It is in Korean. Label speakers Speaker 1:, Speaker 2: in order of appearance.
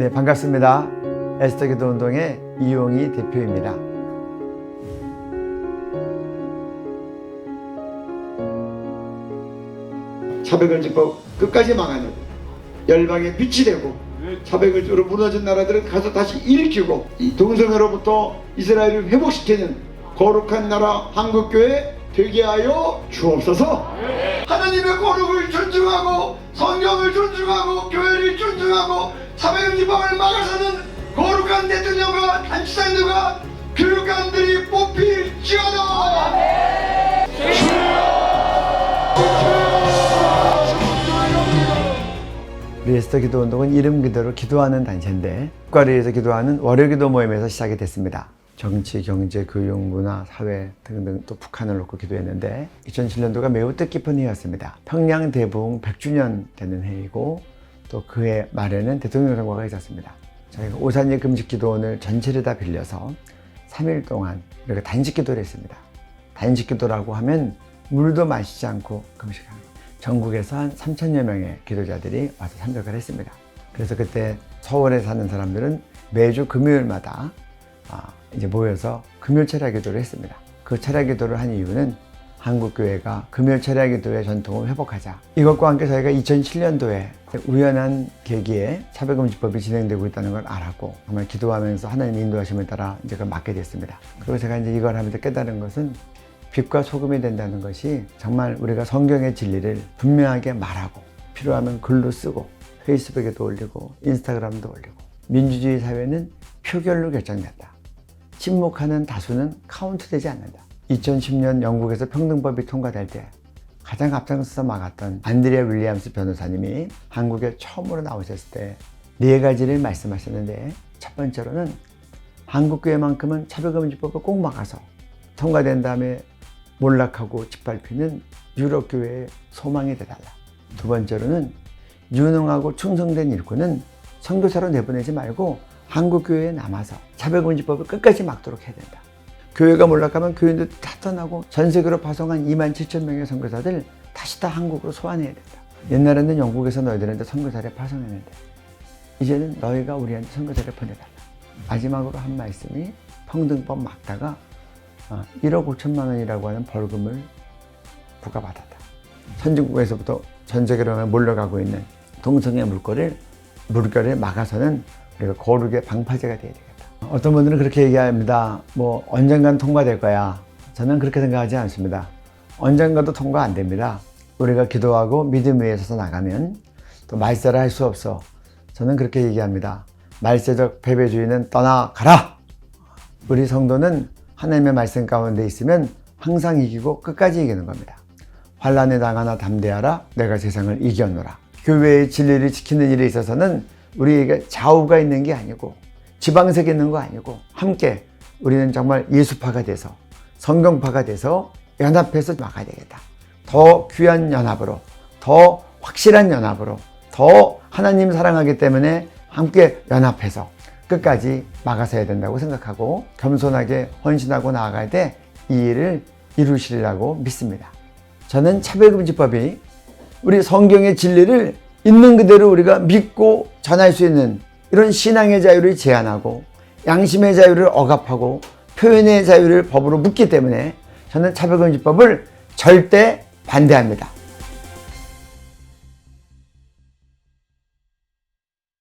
Speaker 1: 네, 반갑습니다. 에스터 기도 운동의 이용희 대표입니다.
Speaker 2: 차별금지법 끝까지 막아내고 열방의 빛이 되고 차별금지로 무너진 나라들은 가서 다시 일으키고 이 동성애로부터 이스라엘을 회복시키는 거룩한 나라 한국교회 되게 하여 주옵소서 하나님의 거룩을 존중하고 성경을 존중하고 교회를 존중하고 차별금지법을 막아서는 거룩한 대통령과 단체장들과 교육관들이 뽑힐지어다
Speaker 1: 우리 에스터 기도 운동은 이름 그대로 기도하는 단체인데 국가를 위해서 기도하는 월요 기도 모임에서 시작이 됐습니다. 정치, 경제, 교육, 문화, 사회 등등 또 북한을 놓고 기도했는데 2007년도가 매우 뜻깊은 해였습니다. 평양 대붕 100주년 되는 해이고 또 그해 말에는 대통령 선거가 있었습니다. 저희가 오산리 금식 기도원을 전체를 다 빌려서 3일 동안 이렇게 단식 기도를 했습니다. 단식 기도라고 하면 물도 마시지 않고 거예요. 전국에서 한 3천여 명의 기도자들이 와서 참석을 했습니다. 그래서 그때 서울에 사는 사람들은 매주 금요일마다 아, 이제 모여서 금요 철야 기도를 했습니다. 그 철야 기도를 한 이유는 한국 교회가 금요 철야 기도의 전통을 회복하자. 이것과 함께 저희가 2007년도에 우연한 계기에 차별금지법이 진행되고 있다는 걸 알았고 정말 기도하면서 하나님 인도하심을 따라 이제 그걸 맡게 됐습니다. 그리고 제가 이제 이걸 하면서 깨달은 것은 빛과 소금이 된다는 것이 정말 우리가 성경의 진리를 분명하게 말하고 필요하면 글로 쓰고 페이스북에도 올리고 인스타그램도 올리고 민주주의 사회는 표결로 결정된다. 침묵하는 다수는 카운트되지 않는다. 2010년 영국에서 평등법이 통과될 때 가장 앞장서서 막았던 안드레아 윌리엄스 변호사님이 한국에 처음으로 나오셨을 때 네 가지를 말씀하셨는데 첫 번째로는 한국교회만큼은 차별금지법을 꼭 막아서 통과된 다음에 몰락하고 짓밟히는 유럽교회의 소망이 되달라. 두 번째로는 유능하고 충성된 일꾼은 선교사로 내보내지 말고 한국교회에 남아서 차별금지법을 끝까지 막도록 해야 된다. 교회가 몰락하면 교인들 다 떠나고 전 세계로 파송한 2만 7천 명의 선교사들 다시 다 한국으로 소환해야 된다. 옛날에는 영국에서 너희들한테 선교사를 파송했는데 이제는 너희가 우리한테 선교사를 보내달라. 마지막으로 한 말씀이 평등법 막다가 어, 1억 5천만 원이라고 하는 벌금을 부과받았다. 선진국에서부터 전 세계로 몰려가고 있는 동성애 물결을 물결을 막아서는 우리가 거룩의 방파제가 되어야 되겠다. 어떤 분들은 그렇게 얘기합니다. 뭐 언젠간 통과될 거야. 저는 그렇게 생각하지 않습니다. 언젠가도 통과 안 됩니다. 우리가 기도하고 믿음 위에 서서 나가면 또 말세를 할수 없어. 저는 그렇게 얘기합니다. 말세적 패배주의는 떠나가라. 우리 성도는 하나님의 말씀 가운데 있으면 항상 이기고 끝까지 이기는 겁니다. 환란에 당하나 담대하라 내가 세상을 이겨노라. 교회의 진리를 지키는 일에 있어서는 우리에게 좌우가 있는 게 아니고 지방색이 있는 거 아니고 함께 우리는 정말 예수파가 돼서 성경파가 돼서 연합해서 막아야 되겠다. 더 귀한 연합으로 더 확실한 연합으로 더 하나님 사랑하기 때문에 함께 연합해서 끝까지 막아서야 된다고 생각하고 겸손하게 헌신하고 나아가야 돼 이 일을 이루시리라고 믿습니다. 저는 차별금지법이 우리 성경의 진리를 있는 그대로 우리가 믿고 전할 수 있는 이런 신앙의 자유를 제한하고 양심의 자유를 억압하고 표현의 자유를 법으로 묻기 때문에 저는 차별금지법을 절대 반대합니다.